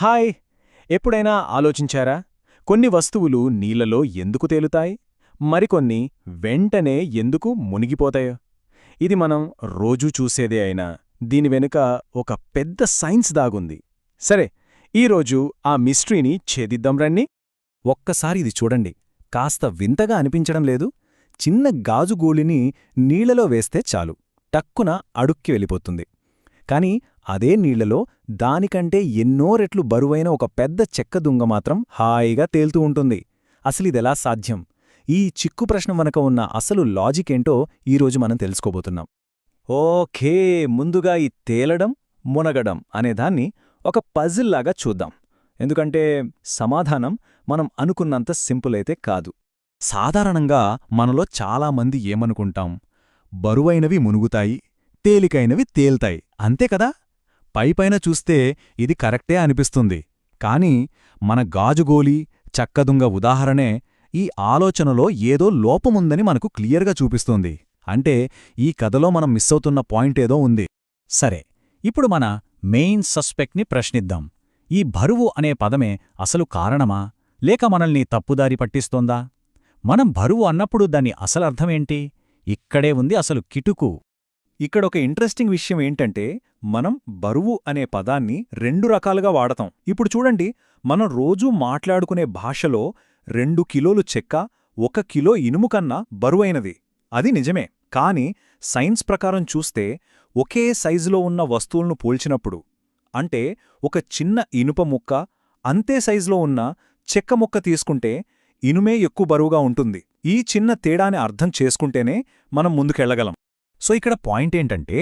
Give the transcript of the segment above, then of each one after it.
Hi. ఎప్పుడైనా ఆలోచించారా? కొన్ని వస్తువులు నీళ్ళలో ఎందుకు తేలుతాయి? మరికొన్ని వెంటనే ఎందుకు మునిగిపోతాయో? ఇది మనం రోజూ చూసేదే అయినా దీని వెనుక ఒక పెద్ద సైన్స్ దాగుంది. సరే ఈరోజు ఆ మిస్ట్రీని ఛేదిద్దాం రండి. ఒక్కసారి ఇది చూడండి. కాస్త వింతగా అనిపించడం లేదు. చిన్న గాజు గూళిని నీళ్ళలో వేస్తే చాలు. టక్కున అడుక్కి వెళ్ళిపోతుంది. కాని అదే నీళ్ళలో దానికంటే ఎన్నో రెట్లు బరువైన ఒక పెద్ద చెక్క దుంగ మాత్రం హాయిగా తేలుతూ ఉంటుంది. అసలిదెలా సాధ్యం? ఈ చిక్కు ప్రశ్న వెనక ఉన్న అసలు లాజికేంటో ఈరోజు మనం తెలుసుకోబోతున్నాం. ఓకే ముందుగా ఈ తేలడం మునగడం అనేదాన్ని ఒక పజిల్లాగా చూద్దాం. ఎందుకంటే సమాధానం మనం అనుకున్నంత సింపుల్ అయితే కాదు. సాధారణంగా మనలో చాలామంది ఏమనుకుంటాం? బరువైనవి మునుగుతాయి తేలికైనవి తేల్తాయి. అంతే కదా? పైపైన చూస్తే ఇది కరెక్టే అనిపిస్తుంది. కాని మన గాజుగోలి చక్కదుంగ ఉదాహరణే ఈ ఆలోచనలో ఏదో లోపముందని మనకు క్లియర్గా చూపిస్తుంది. అంటే ఈ కథలో మనం మిస్సవుతున్న పాయింటేదో ఉంది. సరే ఇప్పుడు మన మెయిన్ సస్పెక్ట్ని ప్రశ్నిద్దాం. ఈ బరువు అనే పదమే అసలు కారణమా? లేక మనల్ని తప్పుదారి పట్టిస్తోందా? మనం బరువు అన్నప్పుడు దాని అసలర్థమేంటి ఇక్కడే ఉంది అసలు కిటుకు. ఇక్కడొక ఇంట్రెస్టింగ్ విషయం ఏంటంటే మనం బరువు అనే పదాన్ని రెండు రకాలుగా వాడతాం. ఇప్పుడు చూడండి మనం రోజూ మాట్లాడుకునే భాషలో రెండు కిలోలు చెక్క ఒక కిలో ఇనుము కన్నా బరువైనది. అది నిజమే. కాని సైన్స్ ప్రకారం చూస్తే ఒకే సైజులో ఉన్న వస్తువులను పోల్చినప్పుడు అంటే ఒక చిన్న ఇనుప ముక్క అంతే సైజులో ఉన్న చెక్క ముక్క తీసుకుంటే ఇనుమే ఎక్కువ బరువుగా ఉంటుంది. ఈ చిన్న తేడాని అర్థం చేసుకుంటేనే మనం ముందుకెళ్ళగలం సో ఇక్కడ పాయింట్ ఏంటంటే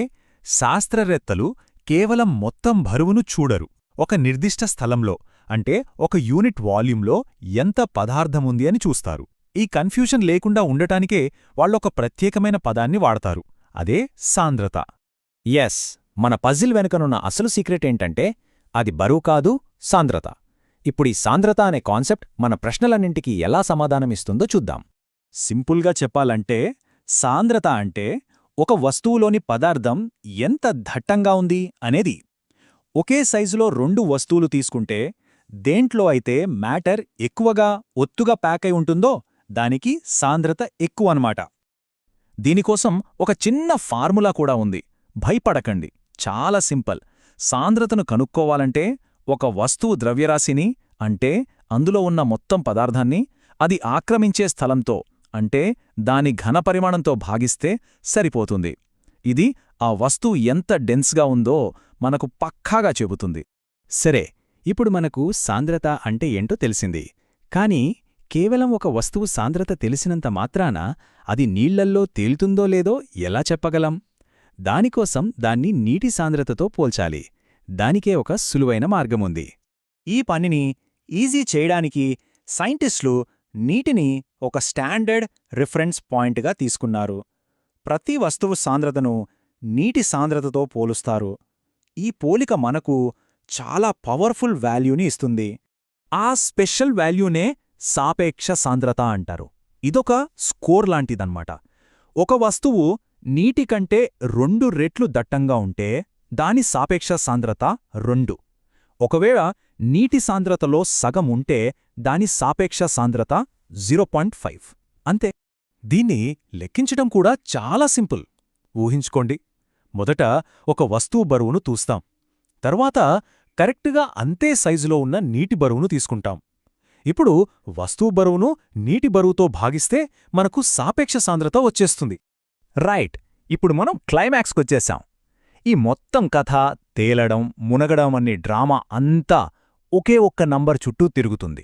శాస్త్రవేత్తలు కేవలం మొత్తం బరువును చూడరు. ఒక నిర్దిష్ట స్థలంలో అంటే ఒక యూనిట్ వాల్యూంలో ఎంత పదార్థముంది అని చూస్తారు. ఈ కన్ఫ్యూషన్ లేకుండా ఉండటానికే వాళ్ళొక ప్రత్యేకమైన పదాన్ని వాడతారు. అదే సాంద్రత. ఎస్ మన పజిల్ వెనుకనున్న అసలు సీక్రెట్ ఏంటంటే అది బరువు కాదు సాంద్రత. ఇప్పుడీ సాంద్రత అనే కాన్సెప్ట్ మన ప్రశ్నలన్నింటికీ ఎలా సమాధానమిస్తుందో చూద్దాం. సింపుల్గా చెప్పాలంటే సాంద్రత అంటే ఒక వస్తువులోని పదార్థం ఎంత దట్టంగా ఉంది అనేది ఒకే సైజులో రెండు వస్తువులు తీసుకుంటే దేంట్లో అయితే మ్యాటర్ ఎక్కువగా ఒత్తుగా ప్యాక్ అయి ఉంటుందో దానికి సాంద్రత ఎక్కువనమాట దీనికోసం ఒక చిన్న ఫార్ములా కూడా ఉంది. భయపడకండి. చాలా సింపుల్. సాంద్రతను కనుక్కోవాలంటే ఒక వస్తువు ద్రవ్యరాశిని అంటే అందులో ఉన్న మొత్తం పదార్థాన్ని అది ఆక్రమించే స్థలంతో అంటే దాని ఘనపరిమాణంతో భాగిస్తే సరిపోతుంది. ఇది ఆ వస్తువు ఎంత డెన్స్గా ఉందో మనకు పక్కాగా చెబుతుంది. సరే ఇప్పుడు మనకు సాంద్రత అంటే ఏంటో తెలిసింది. కాని కేవలం ఒక వస్తువు సాంద్రత తెలిసినంత మాత్రాన అది నీళ్ళల్లో తేలుతుందో లేదో ఎలా చెప్పగలం? దానికోసం దాన్ని నీటి సాంద్రతతో పోల్చాలి. దానికే ఒక సులువైన మార్గముంది. ఈ పనిని ఈజీ చేయడానికి సైంటిస్టులు నీటిని ఒక స్టాండర్డ్ రిఫరెన్స్ పాయింట్గా తీసుకున్నారు. ప్రతి వస్తువు సాంద్రతను నీటి సాంద్రతతో పోలుస్తారు. ఈ పోలిక మనకు చాలా పవర్ఫుల్ వాల్యూని ఇస్తుంది. ఆ స్పెషల్ వాల్యూనే సాపేక్ష సాంద్రత అంటారు. ఇదొక స్కోర్ లాంటిదన్నమాట. ఒక వస్తువు నీటి కంటే రెండు రెట్లు దట్టంగా ఉంటే దాని సాపేక్ష సాంద్రత రెండు. ఒకవేళ నీటి సాంద్రతలో సగం ఉంటే దాని సాపేక్ష సాంద్రత జీరో పాయింట్ ఫైవ్. అంతే. దీన్ని లెక్కించడం కూడా చాలా సింపుల్. ఊహించుకోండి. మొదట ఒక వస్తువు బరువును తూస్తాం. తర్వాత కరెక్టుగా అంతే సైజులో ఉన్న నీటి బరువును తీసుకుంటాం. ఇప్పుడు వస్తువు బరువును నీటి బరువుతో భాగిస్తే మనకు సాపేక్ష సాంద్రత వచ్చేస్తుంది. రైట్. ఇప్పుడు మనం క్లైమాక్స్కొచ్చేసాం ఈ మొత్తం కథ తేలడం మునగడం అనే డ్రామా అంతా ఒకే ఒక్క నంబర్ చుట్టూ తిరుగుతుంది.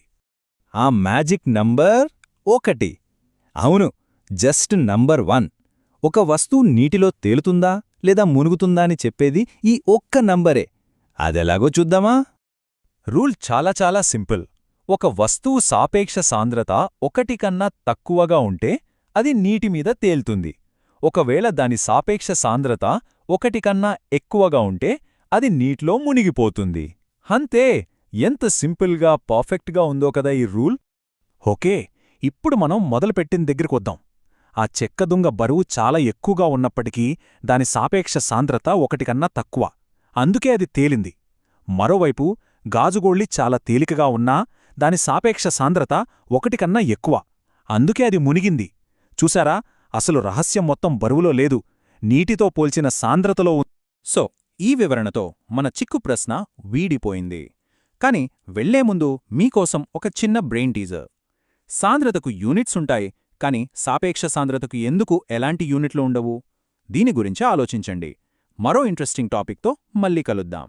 ఆ మ్యాజిక్ నంబర్ ఒకటి. అవును జస్ట్ నంబర్ వన్. ఒక వస్తువు నీటిలో తేలుతుందా లేదా మునుగుతుందా అని చెప్పేది ఈ ఒక్క నంబరే. అదెలాగో చూద్దామా? రూల్ చాలా చాలా సింపుల్. ఒక వస్తువు సాపేక్ష సాంద్రత ఒకటి కన్నా తక్కువగా ఉంటే అది నీటిమీద తేలుతుంది. ఒకవేళ దాని సాపేక్ష సాంద్రత ఒకటి కన్నా ఎక్కువగా ఉంటే అది నీటిలో మునిగిపోతుంది. అంతే! ఎంత సింపుల్గా పర్ఫెక్ట్గా ఉందో కదా ఈ రూల్? ఓకే ఇప్పుడు మనం మొదలుపెట్టిన దగ్గరికొద్దాం ఆ చెక్కదుంగ బరువు చాలా ఎక్కువగా ఉన్నప్పటికీ దాని సాపేక్ష సాంద్రత ఒకటికన్నా తక్కువ. అందుకే అది తేలింది. మరోవైపు గాజుగోళ్ళి చాలా తేలికగా ఉన్నా దాని సాపేక్ష సాంద్రత ఒకటికన్నా ఎక్కువ. అందుకే అది మునిగింది. చూసారా? అసలు రహస్యం మొత్తం బరువులో లేదు. నీటితో పోల్చిన సాంద్రతలో సో ఈ వివరణతో మన చిక్కు ప్రశ్న వీడిపోయింది. కాని వెళ్ళే ముందు మీకోసం ఒక చిన్న బ్రెయిన్ టీజర్. సాంద్రతకు యూనిట్స్ ఉంటాయి కాని సాపేక్ష సాంద్రతకు ఎందుకు ఎలాంటి యూనిట్లు ఉండవు? దీని గురించి ఆలోచించండి. మరో ఇంట్రెస్టింగ్ టాపిక్తో మళ్ళీ కలుద్దాం.